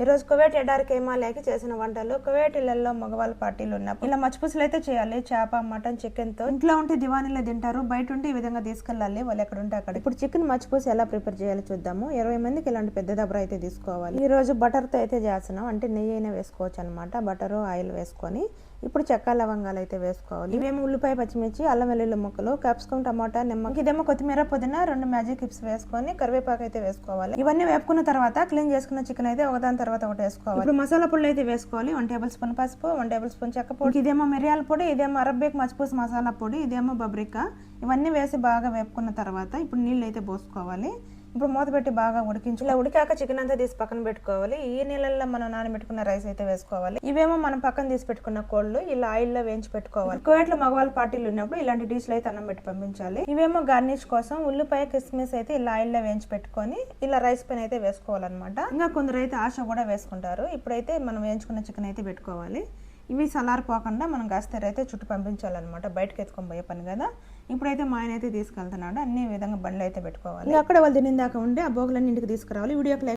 ఈరోజు రోజు కువైట్ ఎడారి కేమాలేకి చేసిన వంటలు. కువైట్ ఇళ్ళలో మగవాళ్ళ పార్టీలు ఉన్నప్పుడు ఇలా మచ్చిపుసులు అయితే చేయాలి. చేప మటన్ చికెన్తో ఇంట్లో ఉంటే దివానీలో తింటారు. బయట ఉంటే ఈ విధంగా తీసుకెళ్ళాలి. వాళ్ళు ఎక్కడ ఉంటే అక్కడ. ఇప్పుడు చికెన్ మచ్చిపూసి ఎలా ప్రిపేర్ చేయాలో చూద్దాము. ఇరవై మందికి ఇలాంటి పెద్ద దబ్బర అయితే తీసుకోవాలి. ఈ రోజు బటర్తో అయితే చేస్తున్నాం. అంటే నెయ్యి అయినా వేసుకోవచ్చు అనమాట బటర్ ఆయిల్ వేసుకొని ఇప్పుడు చెక్క లవంగాలు అయితే వేసుకోవాలి. ఇవేమో ఉల్లిపాయ పచ్చిమిర్చి అల్లం వెల్లుల్లి ముక్కలు క్యాప్సికమ్ టమాటా నిమ్మ ఇదేమో కొత్తిమీర పుదీనా రెండు మ్యాజిక్ కిప్స్ వేసుకొని కరివేపాకు అయితే వేసుకోవాలి. ఇవన్నీ వేపుకున్న తర్వాత క్లీన్ చేసుకున్న చికెన్ అయితే ఒకదాని తర్వాత ఒకటి వేసుకోవాలి. ఇప్పుడు మసాలా పొడి అయితే వేసుకోవాలి. వన్ టేబుల్ స్పూన్ పసుపు వన్ టేబుల్ స్పూన్ చెక్క పొడి ఇదేమో మిరియాల పొడి ఇదేమో అరబ్బేక్ మచ్చిపూస మసాలా పొడి ఇదేమో బబ్రికా. ఇవన్నీ వేసి బాగా వేపుకున్న తర్వాత ఇప్పుడు నీళ్ళు అయితే పోసుకోవాలి. ఇప్పుడు మూత పెట్టి బాగా ఉడికించు ఇలా ఉడికాక చికెన్ అంతా తీసి పక్కన పెట్టుకోవాలి. ఈ నీళ్ళల్లో మనం నానబెట్టుకున్న రైస్ అయితే వేసుకోవాలి. ఇవేమో మనం పక్కన తీసి పెట్టుకున్న కోళ్ళు ఇలా ఆయిల్లో వేయించి పెట్టుకోవాలి. కువైట్ మగవాళ్ళ పార్టీలు ఉన్నప్పుడు ఇలాంటి డిష్లు అయితే అన్నం పెట్టి పంపించాలి. ఇవేమో గార్నిష్ కోసం ఉల్లిపాయ కిస్మిస్ అయితే ఇలా ఆయిల్లో వేయించి పెట్టుకొని ఇలా రైస్ పైన అయితే వేసుకోవాలన్నమాట. ఇంకా కొందరు అయితే ఆశ కూడా వేసుకుంటారు. ఇప్పుడైతే మనం వేయించుకున్న చికెన్ అయితే పెట్టుకోవాలి. ఇవి సలారిపోకుండా మనం గాస్తేర్ అయితే చుట్టూ పంపించాలన్నమాట. బయటకు ఎత్తుకొని పోయే పని కదా. ఇప్పుడైతే మా ఆయన అయితే తీసుకెళ్తున్నాడు. అన్ని విధంగా బండ్లు అయితే పెట్టుకోవాలి అక్కడ వాళ్ళు తినిందాక ఉండి ఆ బోగులన్నీ ఇంటికి తీసుకురావాలి వీడియోకి